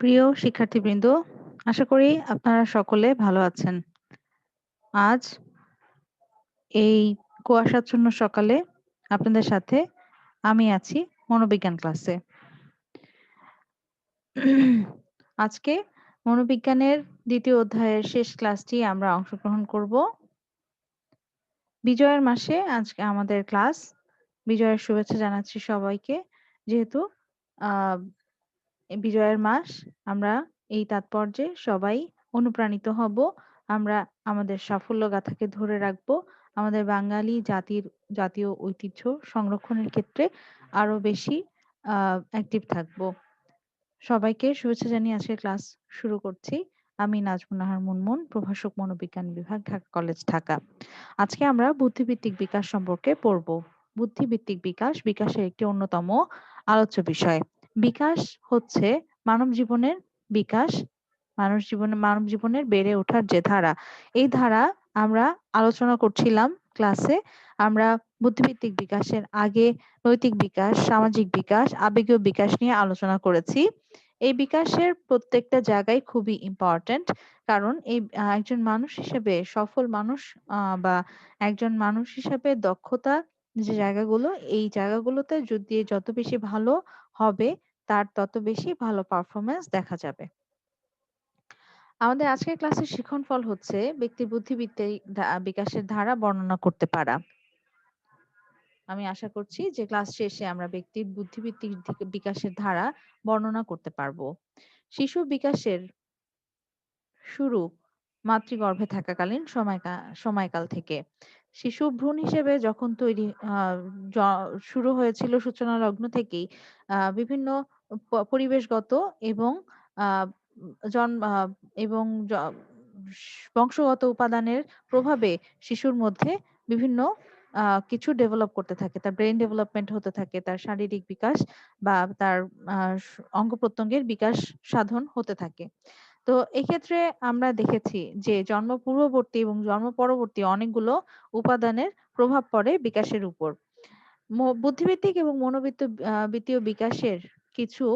প্রিয় শিক্ষার্থীবৃন্দ, আশা করি আপনারা সকলে ভালো আছেন। আজ এই কুয়াশাচ্ছন্ন সকালে আপনাদের সাথে আমি আছি মনোবিজ্ঞান ক্লাসে। আজকে মনোবিজ্ঞানের দ্বিতীয় অধ্যায়ের শেষ ক্লাসটি আমরা অংশগ্রহণ করব। বিজয়ের মাসে আজকে আমাদের ক্লাস। বিজয়ের শুভেচ্ছা জানাচ্ছি সবাইকে। যেহেতু আহ বিজয়ের মাস, আমরা এই তাৎপর্যে সবাই অনুপ্রাণিত হব। আমরা আমাদের সাফল্য গাথাকে ধরে রাখব। আমাদের বাঙালি জাতির, জাতীয় ঐতিহ্য সংরক্ষণের ক্ষেত্রে আরও বেশি অ্যাক্টিভ থাকব। সবাইকে শুভেচ্ছা জানিয়ে আজকে ক্লাস শুরু করছি। আমি নাজমুন নাহার মুনমুন, প্রভাষক মনোবিজ্ঞান বিভাগ, ঢাকা কলেজ, ঢাকা। আজকে আমরা বুদ্ধিভিত্তিক বিকাশ সম্পর্কে পড়ব। বুদ্ধিভিত্তিক বিকাশ, বিকাশের একটি অন্যতম আলোচ্য বিষয়। বিকাশ হচ্ছে মানব জীবনের বিকাশ মানুষ জীবনে, মানব জীবনের বেড়ে ওঠার যে ধারা। এই ধারা আমরা আলোচনা করছিলাম ক্লাসে আমরা বুদ্ধিভিত্তিক বিকাশের আগে নৈতিক বিকাশ, সামাজিক বিকাশ, আবেগীয় বিকাশ নিয়ে আলোচনা করেছি। এই বিকাশের প্রত্যেকটা জায়গায় খুবই ইম্পর্টেন্ট কারণ এই একজন মানুষ হিসেবে, সফল মানুষ বা একজন মানুষ হিসেবে দক্ষতা যে জায়গাগুলো, এই জায়গাগুলোতে যদি যত বেশি ভালো হবে, তার তত বেশি ভালো পারফরমেন্স দেখা যাবে। আমাদের আজকের ক্লাসের শিখন ফল হচ্ছে ব্যক্তির বুদ্ধিবৃত্তিক বিকাশের ধারা বর্ণনা করতে পারা। আমি আশা করছি যে ক্লাস শেষে আমরা ব্যক্তির বুদ্ধিবৃত্তিক বিকাশের ধারা বর্ণনা করতে পারব। শিশু বিকাশের শুরু মাতৃগর্ভে থাকাকালীন সময়কাল থেকে। শিশু ভ্রূণ হিসেবে যখন তৈরি শুরু হয়েছিল সূচনা লগ্ন থেকেই বিভিন্ন পরিবেশগত এবং জন্ম এবং বংশগত উপাদানের প্রভাবে শিশুর মধ্যে বিভিন্ন কিছু ডেভেলপ করতে থাকে। তার ব্রেন ডেভেলপমেন্ট হতে থাকে, তার শারীরিক বিকাশ বা তার অঙ্গ প্রত্যঙ্গের বিকাশ সাধন হতে থাকে। তো এক্ষেত্রে আমরা দেখেছি যে জন্ম পূর্ববর্তী এবং জন্ম পরবর্তী অনেকগুলো উপাদানের প্রভাব পড়ে বিকাশের উপর। বুদ্ধিভিত্তিক এবং মনোবৃত্ত বৃত্তীয় বিকাশের কিছু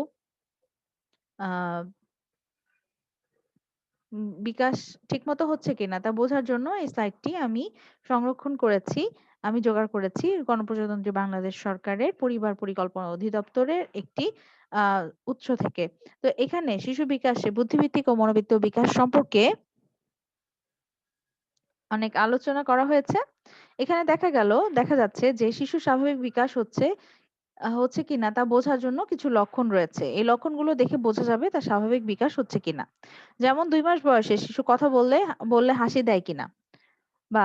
বিকাশ ঠিকমতো হচ্ছে কিনা তা বোঝার জন্য এই স্লাইডটি আমি সংরক্ষণ করেছি। আমি জোগাড় করেছি গণপ্রজাতন্ত্রী বাংলাদেশ সরকারের পরিবার পরিকল্পনা অধিদপ্তরের একটি উৎস থেকে। তো এখানে শিশু বিকাশে বুদ্ধিভিত্তিক ও মনোবৃত্ত বিকাশ সম্পর্কে অনেক আলোচনা করা হয়েছে। এখানে দেখা গেল, দেখা যাচ্ছে যে শিশু স্বাভাবিক বিকাশ হচ্ছে হচ্ছে কিনা তা বোঝার জন্য কিছু লক্ষণ রয়েছে। এই লক্ষণগুলো দেখে বোঝা যাবে তার স্বাভাবিক বিকাশ হচ্ছে কিনা। যেমন দুই মাস বয়সে শিশু কথা বললে বললে হাসি দেয় কিনা? বা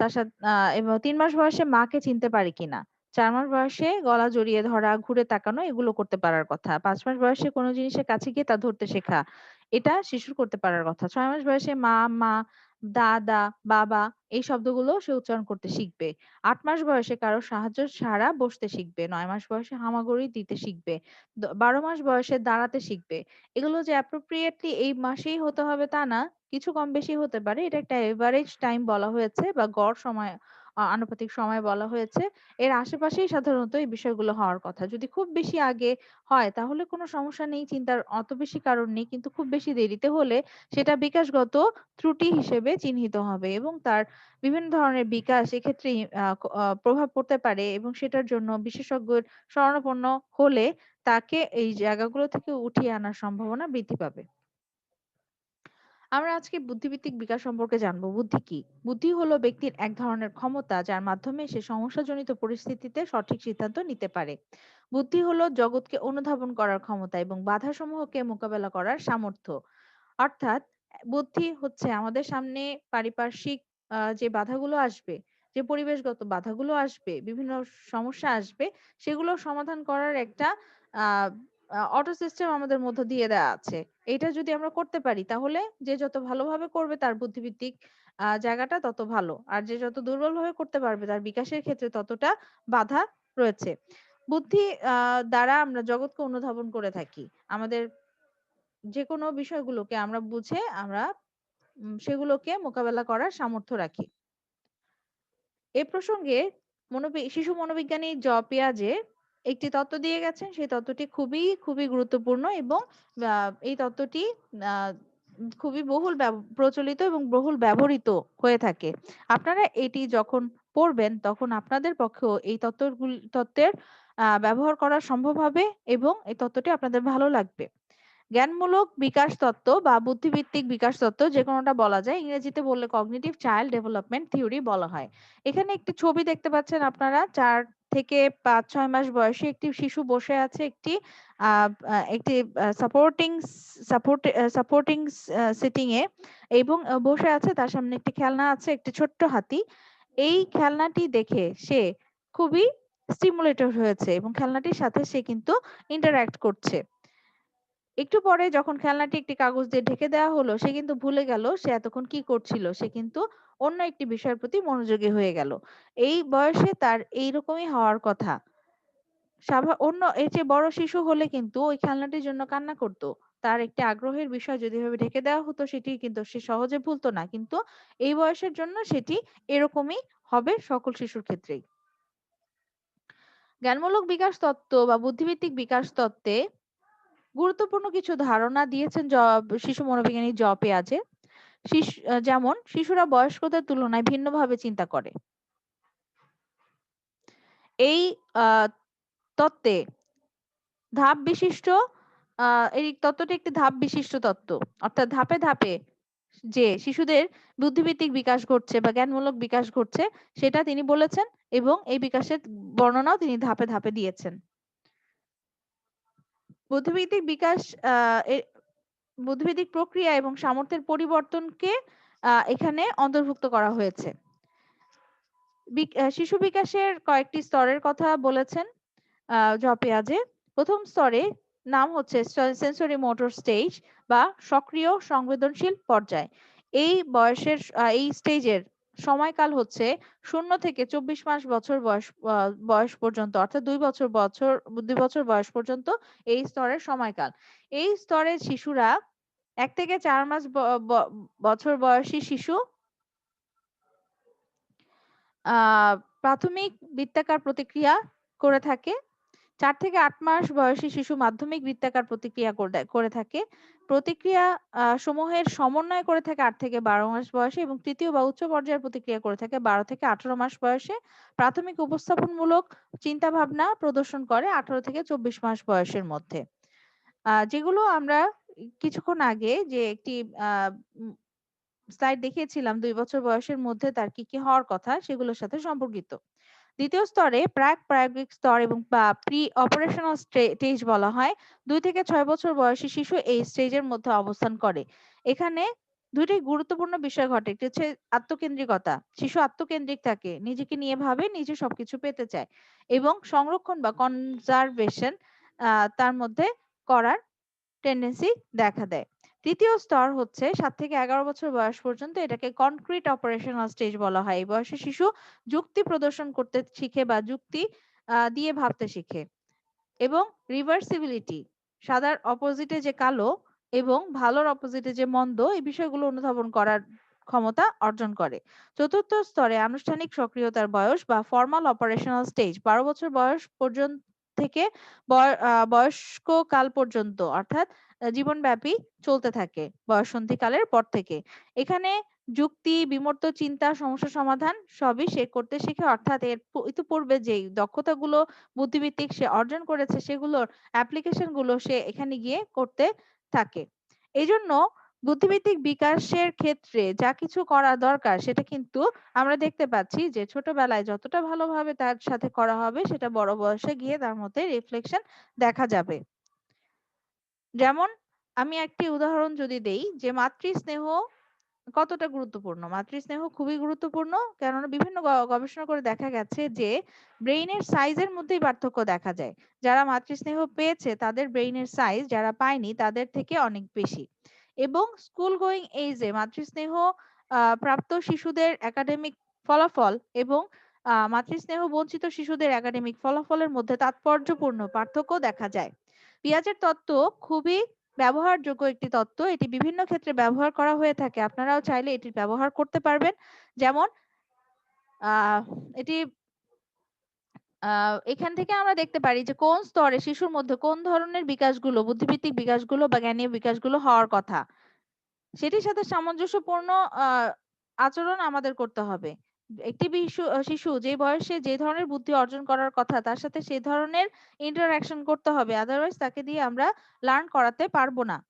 তার সাথে এবং তিন মাস বয়সে মাকে চিনতে পারে কিনা? চার মাস বয়সে গলা জড়িয়ে ধরা, ঘুরে তাকানো, এগুলো করতে পারার কথা। পাঁচ মাস বয়সে কোনো জিনিসের কাছে গিয়ে তা ধরতে শেখা, এটা শিশুর করতে পারার কথা। ছয় মাস বয়সে মা মা, দাদা, বাবা, এই শব্দগুলো সে উচ্চারণ করতে শিখবে। আট মাস বয়সে কারও সাহায্য ছাড়া বসতে শিখবে। নয় মাস বয়সে হামাগুড়ি দিতে শিখবে। বারো মাস বয়সে দাঁড়াতে শিখবে। এগুলো যে অ্যাপ্রোপ্রিয়েটলি এই মাসেই হতে হবে তা না, কিছু কম বেশি হতে পারে। এটা একটা এভারেজ টাইম বলা হয়েছে বা গড় সময় আনুপাতিক সময় বলা হয়েছে। এর আশেপাশেই সাধারণত এই বিষয়গুলো হওয়ার কথা। যদি খুব বেশি আগে হয়, তাহলে কোনো সমস্যা নেই, চিন্তার অত বেশি কারণ নেই। কিন্তু খুব বেশি দেরিতে হলে সেটা বিকাশগত ত্রুটি হিসেবে চিহ্নিত হবে এবং তার বিভিন্ন ধরনের বিকাশ এক্ষেত্রে প্রভাব পড়তে পারে এবং সেটার জন্য বিশেষজ্ঞের শরণাপন্ন হলে তাকে এই জায়গাগুলো থেকে উঠিয়ে আনার সম্ভাবনা বৃদ্ধি পাবে। আমরা আজকে বুদ্ধিভিত্তিক বিকাশ সম্পর্কে জানব। বুদ্ধি কি? বুদ্ধি হলো ব্যক্তির এক ধরনের ক্ষমতা যার মাধ্যমে সে সমস্যাজনিত পরিস্থিতিতে সঠিক সিদ্ধান্ত নিতে পারে। বুদ্ধি হলো জগৎকে অনুধাবন করার ক্ষমতা এবং বাধা সমূহকে মোকাবেলা করার সামর্থ্য। অর্থাৎ, বুদ্ধি হচ্ছে আমাদের সামনে পারিপার্শ্বিক যে বাধাগুলো আসবে, যে পরিবেশগত বাধাগুলো আসবে, বিভিন্ন সমস্যা আসবে, সেগুলো সমাধান করার একটা আহ অটো সিস্টেম আমাদের মধ্য দিয়ে দেওয়া আছে। এটা যদি আমরা করতে পারি, তাহলে যে যত ভালোভাবে করবে তার বুদ্ধিভিত্তিক জায়গাটা তত ভালো। আর যে যত দুর্বলভাবে করতে পারবে তার বিকাশের ক্ষেত্রে ততটা বাধা রয়েছে। বুদ্ধি দ্বারা আমরা জগৎকে অনুধাবন করে থাকি। আমাদের যে কোনো বিষয়গুলোকে আমরা বুঝে আমরা সেগুলোকে মোকাবেলা করার সামর্থ্য রাখি। এ প্রসঙ্গে মনোবি, শিশু মনোবিজ্ঞানী জ পেঁয়াজে একটি তত্ত্ব দিয়ে গেছেন, সেই তত্ত্বটি খুবই খুবই গুরুত্বপূর্ণ এবং এই তত্ত্বটি খুবই বহুল প্রচলিত এবং বহুল ব্যবহৃত হয়ে থাকে। আপনারা এটি যখন পড়বেন, তখন আপনাদের পক্ষেও এই তত্ত্বগুলি, তত্ত্বের ব্যবহার করা সম্ভব হবে এবং এই তত্ত্বটি আপনাদের ভালো লাগবে। জ্ঞানমূলক বিকাশ তত্ত্ব বা বুদ্ধিভিত্তিক বিকাশ তত্ত্ব যে কোনোটা বলা যায়, ইংরেজিতে বললে কগনিটিভ চাইল্ড ডেভেলপমেন্ট থিওরি বলা হয়। এখানে একটি ছবি দেখতে পাচ্ছেন আপনারা, চার থেকে পাঁচ, ছয় মাস বয়সে একটি শিশু বসে আছে একটি একটি সাপোর্টিং সাপোর্ট সিটিং এ এবং বসে আছে। তার সামনে একটি খেলনা আছে, একটি ছোট্ট হাতি। এই খেলনাটি দেখে সে খুবই স্টিমুলেটেড হয়েছে এবং খেলনাটির সাথে সে কিন্তু ইন্টারঅ্যাক্ট করছে। একটু পরে যখন খেলনাটি একটি কাগজ দিয়ে ঢেকে দেওয়া হলো, সে কিন্তু ভুলে গেল সে এতক্ষণ কি করছিল। সে কিন্তু অন্য একটি বিষয়ের প্রতি মনোযোগী হয়ে গেল। এই বয়সে তার এইরকমই হওয়ার কথা। অন্য এর চেয়ে বড় শিশু হলে কিন্তু ওই খেলনাটির জন্য কান্না করত। তার একটি আগ্রহের বিষয় যদি ভাবে ঢেকে দেওয়া হতো, সেটি কিন্তু সে সহজে ভুলতো না। কিন্তু এই বয়সের জন্য সেটি এরকমই হবে সকল শিশুর ক্ষেত্রেই। জ্ঞানমূলক বিকাশ তত্ত্ব বা বুদ্ধিভিত্তিক বিকাশ তত্ত্বে গুরুত্বপূর্ণ কিছু ধারণা দিয়েছেন শিশু মনোবিজ্ঞানী জ পেঁয়াজে যেমন, শিশুরা বয়স্কদের তুলনায় ভিন্নভাবে চিন্তা করে। এই তত্ত্বে ধাপ বিশিষ্ট এই তত্ত্বটি একটি ধাপ বিশিষ্ট তত্ত্ব। অর্থাৎ ধাপে ধাপে যে শিশুদের বুদ্ধিভিত্তিক বিকাশ ঘটছে বা জ্ঞানমূলক বিকাশ ঘটছে, সেটা তিনি বলেছেন এবং এই বিকাশের বর্ণনাও তিনি ধাপে ধাপে দিয়েছেন। বুদ্ধিভিত্তিক বিকাশ বুদ্ধিভিত্তিক প্রক্রিয়া এবং সামর্থ্যের পরিবর্তনকে এখানে অন্তর্ভুক্ত করা হয়েছে। শিশু বিকাশের কয়েকটি স্তরের কথা বলেছেন জপিয়াজে প্রথম স্তরে নাম হচ্ছে সেন্সরি মোটর স্টেজ বা সক্রিয় সংবেদনশীল পর্যায়। এই বয়সের এই স্টেজের সময়কাল হচ্ছে শূন্য থেকে চব্বিশ মাস বছর বয়স বয়স পর্যন্ত, অর্থাৎ দুই বছর বছর, দুই বছর বয়স পর্যন্ত এই স্তরের সময়কাল। এই স্তরের শিশুরা এক থেকে চার মাস বছর বয়সী শিশু প্রাথমিক বৃত্তাকার প্রতিক্রিয়া করে থাকে। চার থেকে আট মাস বয়সী শিশু মাধ্যমিক বৃত্তাকার প্রতিক্রিয়া করে থাকে। প্রতিক্রিয়া সমূহের সমন্বয় করে থাকে আট থেকে বারো মাস বয়সে এবং তৃতীয় বা উচ্চ পর্যায়ের প্রতিক্রিয়া করে থাকে বারো থেকে আঠারো মাস বয়সে। প্রাথমিক উপস্থাপনমূলক চিন্তা ভাবনা প্রদর্শন করে আঠারো থেকে চব্বিশ মাস বয়সের মধ্যে। যেগুলো আমরা কিছুক্ষণ আগে যে একটি স্লাইড দেখিয়েছিলাম দুই বছর বয়সের মধ্যে তার কি কি হওয়ার কথা সেগুলোর সাথে সম্পর্কিত। দ্বিতীয় স্তরে প্রাক প্রায়োগিক স্তর এবং প্রি অপারেশনাল স্টেজ বলা হয়। দুই থেকে ছয় বছর বয়সী শিশু এই স্টেজের মধ্যে অবস্থান করে। এখানে দুইটি গুরুত্বপূর্ণ বিষয় ঘটে। একটি হচ্ছে আত্মকেন্দ্রিকতা। শিশু আত্মকেন্দ্রিক থাকে। নিজেকে নিয়ে ভাবে, নিজে সবকিছু পেতে চায় এবং সংরক্ষণ বা কনজারভেশন তার মধ্যে করার টেন্ডেন্সি দেখা দেয়। তৃতীয় স্তর হচ্ছে সাত থেকে এগারো বছর বয়স পর্যন্ত এটাকে কনক্রিট অপারেশনাল স্টেজ বলা হয়। এই বয়সে শিশু যুক্তি প্রদর্শন করতে শিখে বা যুক্তি দিয়ে ভাবতে শিখে। এবং রিভার্সিবিলিটি সাদার অপোজিটে যে কালো এবং ভালোর অপোজিটে যে মন্দ, এই বিষয়গুলো অনুধাবন করার ক্ষমতা অর্জন করে। চতুর্থ স্তরে আনুষ্ঠানিক সক্রিয়তার বয়স বা ফর্মাল অপারেশনাল স্টেজ বারো বছর বয়স পর্যন্ত থেকে বয়স্ক কাল পর্যন্ত, অর্থাৎ জীবনব্যাপী চলতে থাকে বয়ঃসন্ধিকালের পর থেকে। এখানে যুক্তি, বিমূর্ত চিন্তা, সমস্যা সমাধান সবই সে করতে শিখে। অর্থাৎ এর ইতিপূর্বে যে দক্ষতাগুলো বুদ্ধিভিত্তিক সে অর্জন করেছে সেগুলোর অ্যাপ্লিকেশনগুলো সে এখানে গিয়ে করতে থাকে। এই জন্য বুদ্ধিভিত্তিক বিকাশের ক্ষেত্রে যা কিছু করা দরকার সেটা কিন্তু আমরা দেখতে পাচ্ছি যে ছোটবেলায় যতটা ভালোভাবে তার সাথে করা হবে সেটা বড় বয়সে গিয়ে তার মধ্যে রিফ্লেকশন দেখা যাবে। যেমন আমি একটি উদাহরণ যদি দেই যে মাতৃস্নেহ কতটা গুরুত্বপূর্ণ? মাতৃস্নেহ খুবই গুরুত্বপূর্ণ, কেননা বিভিন্ন গবেষণা করে দেখা গেছে যে ব্রেইনের সাইজের মধ্যেই পার্থক্য দেখা যায়। যারা মাতৃস্নেহ পেয়েছে তাদের ব্রেইনের সাইজ যারা পায়নি তাদের থেকে অনেক বেশি। এবং স্কুল গোয়িং এইজে মাতৃস্নেহ প্রাপ্ত শিশুদের একাডেমিক ফলাফল এবং মাতৃস্নেহ বঞ্চিত শিশুদের একাডেমিক ফলাফলের মধ্যে তাৎপর্যপূর্ণ পার্থক্য দেখা যায়। পিয়াজের তত্ত্ব খুবই ব্যবহারযোগ্য একটি তত্ত্ব। এটি বিভিন্ন ক্ষেত্রে ব্যবহার করা হয়ে থাকে। আপনারাও চাইলে এটি ব্যবহার করতে পারবেন। যেমন এটি এখান থেকে আমরা দেখতে পারি যে কোন স্তরে শিশুর মধ্যে কোন ধরনের বিকাশগুলো বুদ্ধিভিত্তিক বিকাশগুলো বা জ্ঞানীয় বিকাশগুলো হওয়ার কথা, সেটির সাথে সামঞ্জস্যপূর্ণ আচরণ আমাদের করতে হবে। একটি শিশু যে বয়সে যে ধরনের বুদ্ধি অর্জন করার কথা, তার সাথে সেই ধরনের ইন্টারাকশন করতে হবে। আদারওয়াইজ তাকে দিয়ে আমরা লার্ন করাতে পারব না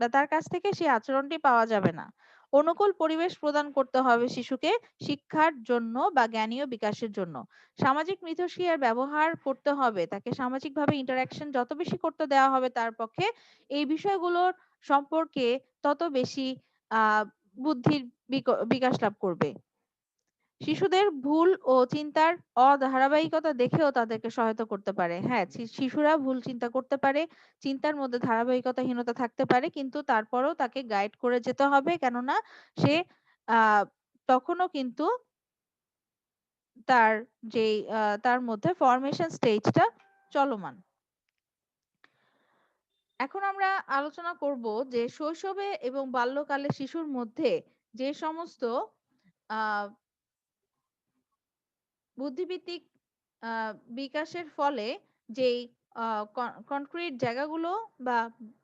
বা তার কাছ থেকে সেই আচরণটি পাওয়া যাবে না। অনুকূল পরিবেশ প্রদান করতে হবে শিশুকে শিক্ষার জন্য বা জ্ঞানীয় বিকাশের জন্য। সামাজিক মিথস্ক্রিয়ার ব্যবহার করতে হবে, তাকে সামাজিকভাবে ইন্টারাকশন যত বেশি করতে দেওয়া হবে তার পক্ষে এই বিষয়গুলোর সম্পর্কে তত বেশি, আহ, বুদ্ধির বিকাশ লাভ করবে। শিশুদের ভুল ও চিন্তার অধারাবাহিকতা দেখেও তাদেরকে সহায়তা করতে পারে। হ্যাঁ শিশুরা ভুল চিন্তা করতে পারে, চিন্তার মধ্যে ধারাবাহিকতাহীনতা থাকতে পারে, কিন্তু তারপরেও তাকে গাইড করে যেতে হবে। কেননা সে আহ তখনও কিন্তু তার যে তার মধ্যে ফরমেশন স্টেজটা চলমান। এখন আমরা আলোচনা করব যে শৈশবে এবং বাল্যকালে শিশুর মধ্যে যে সমস্ত আহ বুদ্ধিভিত্তিক বিকাশের ফলে যেই কনক্রিট জায়গাগুলো বা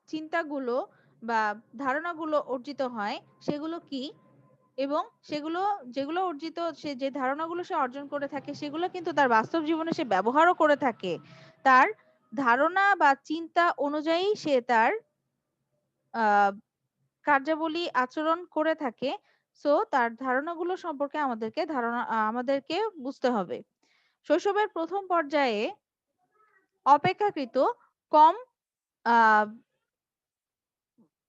চিন্তাগুলো বা ধারণাগুলো অর্জিত হয়, সেগুলো কি? এবং সেগুলো, যেগুলো অর্জিত, সে যে ধারণাগুলো সে অর্জন করে থাকে, সেগুলো কিন্তু তার বাস্তব জীবনে সে ব্যবহারও করে থাকে। তার ধারণা বা চিন্তা অনুযায়ী সে তার কার্যাবলী আচরণ করে থাকে। সো তার ধারণাগুলো সম্পর্কে আমাদেরকে ধারণা আমাদেরকে বুঝতে হবে। শৈশবের প্রথম পর্যায়ে অপেক্ষাকৃত কম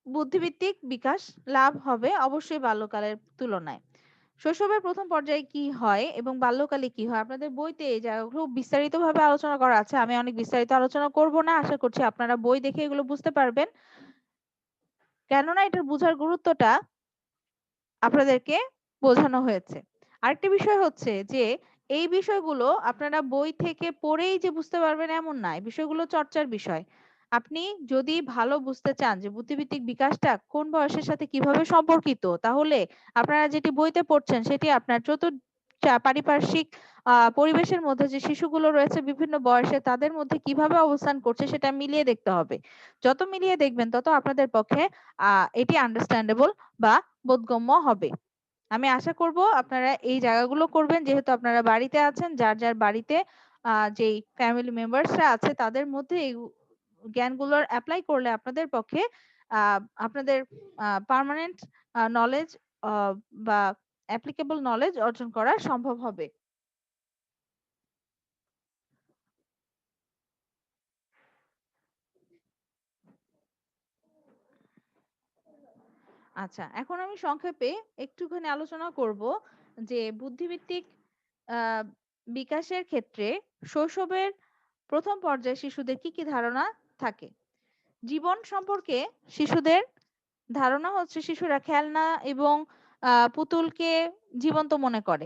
বুদ্ধিভিত্তিক বিকাশ লাভ হবে অবশ্যই বাল্যকালের তুলনায়। শৈশবের প্রথম পর্যায়ে কি হয় এবং বাল্যকালে কি হয়? আপনাদের বইতে এই জায়গাগুলো বিস্তারিত ভাবে আলোচনা করা আছে। আমি অনেক বিস্তারিত আলোচনা করব না। আশা করছি আপনারা বই দেখে এগুলো বুঝতে পারবেন। কেননা এটার বোঝার গুরুত্বটা আপনাদেরকে বোঝানো হয়েছে। আরেকটি বিষয় হচ্ছে যে, এই বিষয়গুলো আপনারা বই থেকে পড়েই যে বুঝতে পারবেন এমন না বিষয়গুলো চর্চার বিষয়। আপনি যদি ভালো বুঝতে চান যে বুদ্ধিভিত্তিক বিকাশটা কোন বয়সের সাথে কীভাবে সম্পর্কিত, তাহলে আপনারা যেটি বইতে পড়ছেন সেটি আপনার চতুর্থ পারিপার্শ্বিক পরিবেশের মধ্যে যে শিশুগুলো রয়েছে বিভিন্ন বয়সে তাদের মধ্যে কীভাবে অবস্থান করছে সেটা মিলিয়ে দেখতে হবে। যত মিলিয়ে দেখবেন তত আপনাদের পক্ষে এটি আন্ডারস্ট্যান্ডেবল বা বোধগম্য হবে। আমি আশা করব আপনারা এই জায়গাগুলো করবেন, যেহেতু আপনারা বাড়িতে আছেন, যার যার বাড়িতে যেই ফ্যামিলি মেম্বার্সরা আছে তাদের মধ্যে এই জ্ঞানগুলোর অ্যাপ্লাই করলে আপনাদের পক্ষে আপনাদের পার্মানেন্ট নলেজ বা অ্যাপ্লিকেবল নলেজ অর্জন করা সম্ভব হবে। আচ্ছা এখন আমি সংক্ষেপে একটুখানি আলোচনা করব যে বুদ্ধিভিত্তিক বিকাশের ক্ষেত্রে শৈশবের প্রথম পর্যায়ে শিশুদের কি কি ধারণা থাকে? জীবন সম্পর্কে শিশুদের ধারণা হচ্ছে শিশুরা খেলনা এবং পুতুলকে জীবন্ত মনে করে।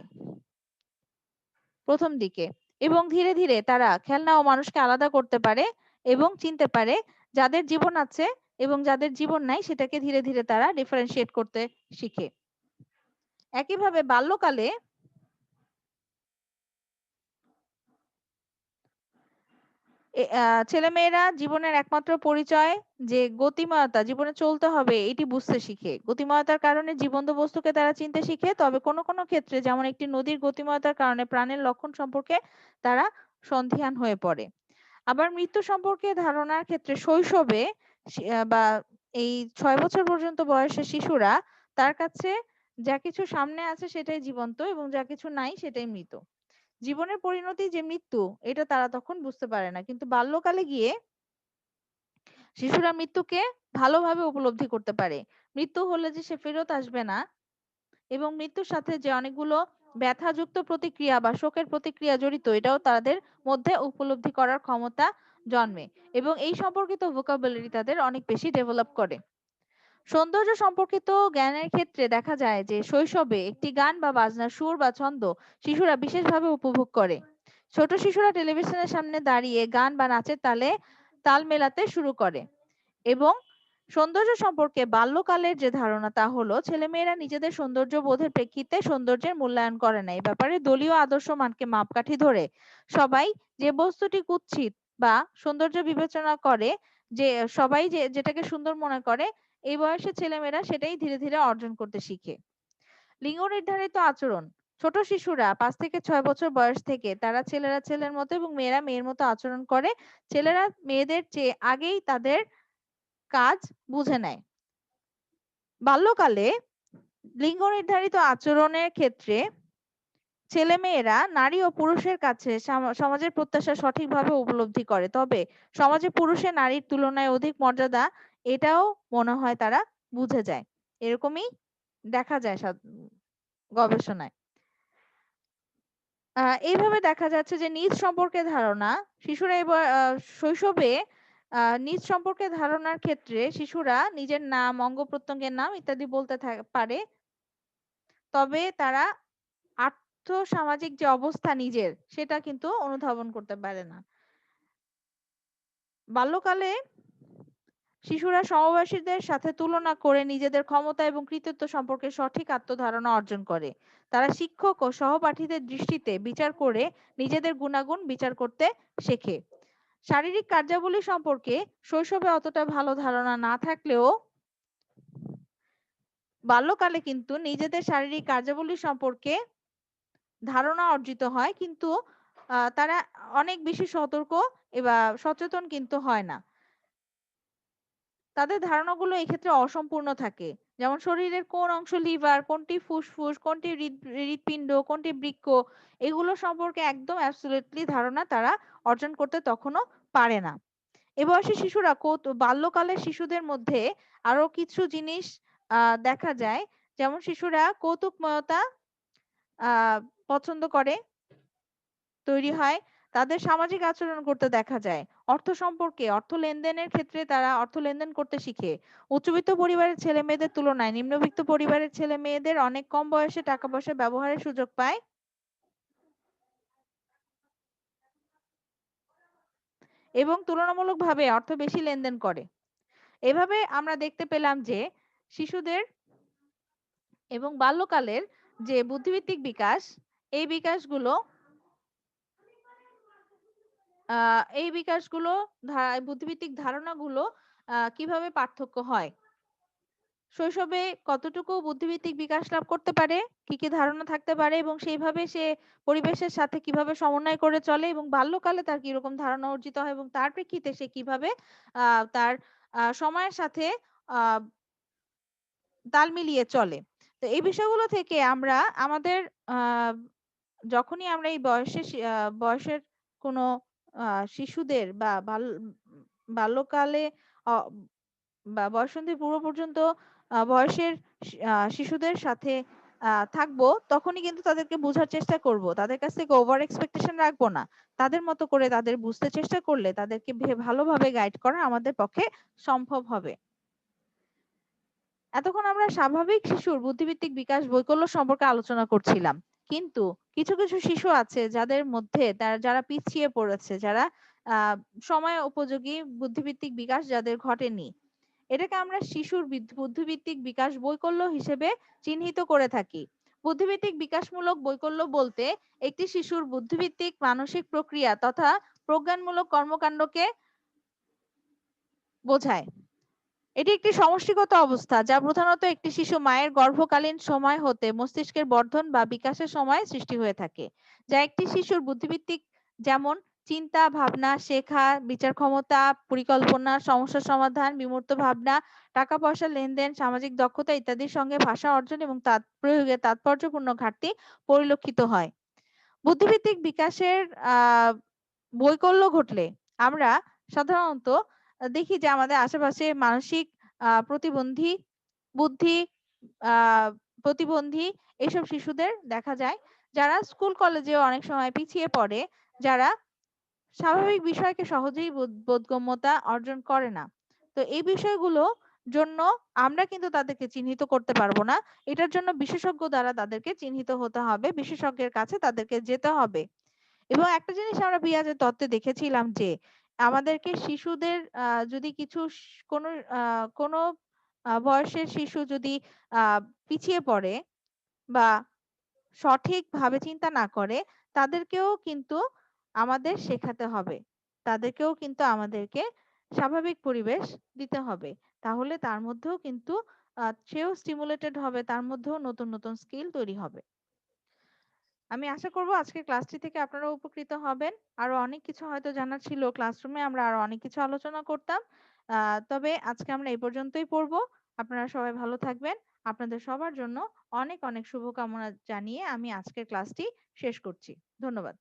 প্রথম দিকে। এবং ধীরে ধীরে তারা খেলনা ও মানুষকে আলাদা করতে পারে এবং চিনতে পারে যাদের জীবন আছে এবং যাদের জীবন নাই সেটাকে ধীরে ধীরে তারা ডিফারেন্সিয়েট করতে শিখে। একইভাবে বাল্যকালে ছেলেমেয়েরা জীবনের একমাত্র পরিচয় যে গতিময়তা জীবনে চলতে হবে এটি বুঝতে শিখে। গতিময়তার কারণে জীবন্ত বস্তুকে তারা চিনতে শিখে, তবে কোনো কোনো ক্ষেত্রে যেমন একটি নদীর গতিময়তার কারণে প্রাণের লক্ষণ সম্পর্কে তারা সন্ধিহান হয়ে পড়ে। আবার মৃত্যু সম্পর্কে ধারণার ক্ষেত্রে শৈশবে বা এই ছয় বছর পর্যন্ত বয়সের শিশুরা তার কাছে যা কিছু সামনে আছে সেটাই জীবন্ত এবং যা কিছু নাই সেটাই মৃত। জীবনের পরিণতি যে মৃত্যু, এটা তারা তখন বুঝতে পারে না। কিন্তু বাল্যকালে গিয়ে শিশুরা মৃত্যুকে ভালোভাবে উপলব্ধি করতে পারে। মৃত্যু হলে যে সে ফেরত আসবে না এবং মৃত্যুর সাথে যে অনেকগুলো ব্যথাযুক্ত প্রতিক্রিয়া বা শোকের প্রতিক্রিয়া জড়িত, এটাও তাদের মধ্যে উপলব্ধি করার ক্ষমতা জন্মে এবং এই সম্পর্কিত ভোকাবুলারি তাদের অনেক বেশি ডেভেলপ করে। সৌন্দর্য সম্পর্কিত জ্ঞানের ক্ষেত্রে দেখা যায় যে শৈশবে একটি গান বা বাজনার সুর বা ছন্দ শিশুরা বিশেষভাবে উপভোগ করে। ছোট শিশুরা টেলিভিশনের সামনে দাঁড়িয়ে গান বা নাচের তালে তাল মেলাতে শুরু করে এবং সৌন্দর্য সম্পর্কে বাল্যকালের যে ধারণা তা হলো, ছেলেমেয়েরা নিজেদের সৌন্দর্য বোধের প্রেক্ষিতে সৌন্দর্যের মূল্যায়ন করে না। এই ব্যাপারে দলীয় আদর্শ মানকে মাপকাঠি ধরে সবাই যে বস্তুটি কুৎসিত বা সৌন্দর্য বিবেচনা করে যে, সবাই যে, যেটাকে সুন্দর মনে করে এই বয়সে ছেলেমেয়েরা সেটাই ধীরে ধীরে অর্জন করতে শিখে। লিঙ্গ নির্ধারিত আচরণ, ছোট শিশুরা পাঁচ থেকে ছয় বছর বয়স থেকে তারা ছেলেরা ছেলের মতো এবং মেয়েরা মেয়ের মতো আচরণ করে, ছেলেরা মেয়েদের চেয়ে আগেই তাদের কাজ বুঝে নেয়। বাল্যকালে লিঙ্গ নির্ধারিত আচরণের ক্ষেত্রে ছেলেমেয়েরা নারী ও পুরুষের কাছে সমাজের প্রত্যাশা সঠিকভাবে উপলব্ধি করে। তবে সমাজে পুরুষের নারীর তুলনায় অধিক মর্যাদা এটাও মনে হয় তারা বুঝে যায়। এরকমই দেখা যায় গবেষণায়। এইভাবে দেখা যাচ্ছে যে নিজ সম্পর্কে ধারণা, শিশুরা এবার শৈশবে নিজ সম্পর্কে ধারণার ক্ষেত্রে শিশুরা নিজের নাম, অঙ্গ প্রত্যঙ্গের নাম ইত্যাদি বলতে পারে। তবে তারা আর্থ সামাজিক যে অবস্থা নিজের, সেটা কিন্তু অনুধাবন করতে পারে না। বাল্যকালে শিশুরা সমবয়সীদের সাথে তুলনা করে নিজেদের ক্ষমতা এবং কৃতিত্ব সম্পর্কে সঠিক আত্মধারণা অর্জন করে। তারা শিক্ষক ও সহপাঠীদের দৃষ্টিতে বিচার করে নিজেদের গুণাগুণ বিচার করতে শেখে। শারীরিক কার্যাবলী সম্পর্কে শৈশবে অতটা ভালো ধারণা না থাকলেও বাল্যকালে কিন্তু নিজেদের শারীরিক কার্যাবলী সম্পর্কে ধারণা অর্জিত হয়। কিন্তু তারা অনেক বেশি সতর্ক এবার সচেতন কিন্তু হয় না। তাদের ধারণাগুলো এক্ষেত্রে অসম্পূর্ণ থাকে। যেমন শরীরের কোন অংশ লিভার, কোনটি ফুসফুস, কোনটি হৃৎপিণ্ড, কোনটি বৃক্ক, এগুলো সম্পর্কে একদম অ্যাবসলিউটলি ধারণা তারা অর্জন করতে তখনও পারে না। এ বয়সী শিশুরা বাল্যকালের শিশুদের মধ্যে আরও কিছু জিনিস দেখা যায়। যেমন শিশুরা কৌতুকময়তা পছন্দ করে, তৈরি হয়। তাদের সামাজিক আচরণ করতে দেখা যায়। অর্থ সম্পর্কে, অর্থ লেনদেনের ক্ষেত্রে তারা অর্থ লেনদেন করতে শিখে। উচ্চবিত্ত পরিবারের ছেলে মেয়েদের তুলনায় নিম্নবিত্ত পরিবারের ছেলে মেয়েদের অনেক কম বয়সে টাকা পয়সা ব্যবহারের সুযোগ পায়। এবং তুলনামূলকভাবে অর্থ বেশি লেনদেন করে। এভাবে আমরা দেখতে পেলাম যে, শিশুদের এবং বাল্যকালের যে বুদ্ধিভিত্তিক বিকাশ, এই বিকাশগুলো এই বিকাশগুলো বুদ্ধিভিত্তিক ধারণাগুলো কীভাবে পার্থক্য হয়? শৈশবে কতটুকু বুদ্ধিভিত্তিক বিকাশ লাভ করতে পারে? কি কি ধারণা থাকতে পারে? এবং সেইভাবে সে পরিবেশের সাথে কীভাবে সমন্বয় করে চলে? এবং বাল্যকালে তার কীরকম ধারণা অর্জিত হয়? এবং তার প্রেক্ষিতে সে কীভাবে তার সময়ের সাথে তাল মিলিয়ে চলে? তো এই বিষয়গুলো থেকে আমরা, আমাদের যখনই আমরা এই বয়সে বয়সের কোনো শিশুদের বা বাল, বাল্যকালে বা বয়ঃসন্ধি পূর্ব পর্যন্ত বয়সের শিশুদের সাথে থাকব তখনই কিন্তু তাদেরকে বোঝার চেষ্টা করব। তাদের কাছ থেকে ওভার এক্সপেকটেশন রাখব না। তাদের মতো করে তাদের বুঝতে চেষ্টা করলে তাদেরকে ভালোভাবে গাইড করা আমাদের পক্ষে সম্ভব হবে। এতক্ষণ আমরা স্বাভাবিক শিশুর বুদ্ধিভিত্তিক বিকাশ বৈকল্য সম্পর্কে আলোচনা করছিলাম। কিন্তু কিছু কিছু শিশু আছে যাদের মধ্যে তারা, যারা পিছিয়ে পড়েছে, যারা সময় উপযোগী বুদ্ধিভিত্তিক বিকাশ যাদের ঘটেনি। এটাকে আমরা শিশুর বুদ্ধিভিত্তিক বিকাশ বৈকল্য হিসেবে চিহ্নিত করে থাকি। বুদ্ধিভিত্তিক বিকাশমূলক বৈকল্য বলতে একটি শিশুর বুদ্ধিভিত্তিক মানসিক প্রক্রিয়া তথা প্রজ্ঞানমূলক কর্মকাণ্ডকে বোঝায়। এটি একটি সমষ্টিগত অবস্থা, যা প্রধানত একটি শিশু মায়ের গর্ভকালীন সময় হতে মস্তিষ্কের বর্ধন বা বিকাশের সময় সৃষ্টি হয়ে থাকে, যা একটি শিশুর বুদ্ধিভিত্তিক যেমন চিন্তা, ভাবনা, শেখা, বিচার ক্ষমতা, পরিকল্পনা সমস্যা সমাধান, বিমূর্ত ভাবনা টাকা পয়সা লেনদেন, সামাজিক দক্ষতা ইত্যাদির সঙ্গে ভাষা অর্জন এবং তার প্রয়োগে তাৎপর্যপূর্ণ ঘাটতি পরিলক্ষিত হয়। বুদ্ধিভিত্তিক বিকাশের, আহ, বৈকল্য ঘটলে আমরা সাধারণত দেখি যে আমাদের আশেপাশে মানসিক প্রতিবন্ধী, বুদ্ধি প্রতিবন্ধী এইসব শিশুদের দেখা যায় যারা স্কুল কলেজে অনেক সময় পিছিয়ে পড়ে, যারা স্বাভাবিক বিষয়কে সহজেই বোধগম্যতা অর্জন করে না। তো এই বিষয়গুলো জন্য আমরা কিন্তু তাদেরকে চিহ্নিত করতে পারব না। এটার জন্য বিশেষজ্ঞ দ্বারা তাদেরকে চিহ্নিত হতে হবে, বিশেষজ্ঞের কাছে তাদেরকে যেতে হবে। এবং একটা জিনিস আমরা বিয়াজের তত্ত্বে দেখেছিলাম যে আমাদেরকে শিশুদের যদি কিছু কোনো কোনো বয়সের শিশু যদি পিছিয়ে পড়ে বা সঠিকভাবে চিন্তা না করে তাদেরকেও কিন্তু আমাদের শেখাতে হবে। তাদেরকেও কিন্তু আমাদেরকে স্বাভাবিক পরিবেশ দিতে হবে। তাহলে তার মধ্যেও কিন্তু সেও স্টিমুলেটেড হবে, তার মধ্যেও নতুন, নতুন স্কিল তৈরি হবে। আমি আশা করব আজকের ক্লাসটি থেকে আপনারা উপকৃত হবেন। আরও অনেক কিছু হয়তো জানার ছিল। ক্লাসরুমে আমরা আরও অনেক কিছু আলোচনা করতাম। তবে আজকে আমরা এই পর্যন্তই পড়ব। আপনারা সবাই ভালো থাকবেন। আপনাদের সবার জন্য অনেক, অনেক শুভকামনা জানিয়ে আমি আজকের ক্লাসটি শেষ করছি। ধন্যবাদ।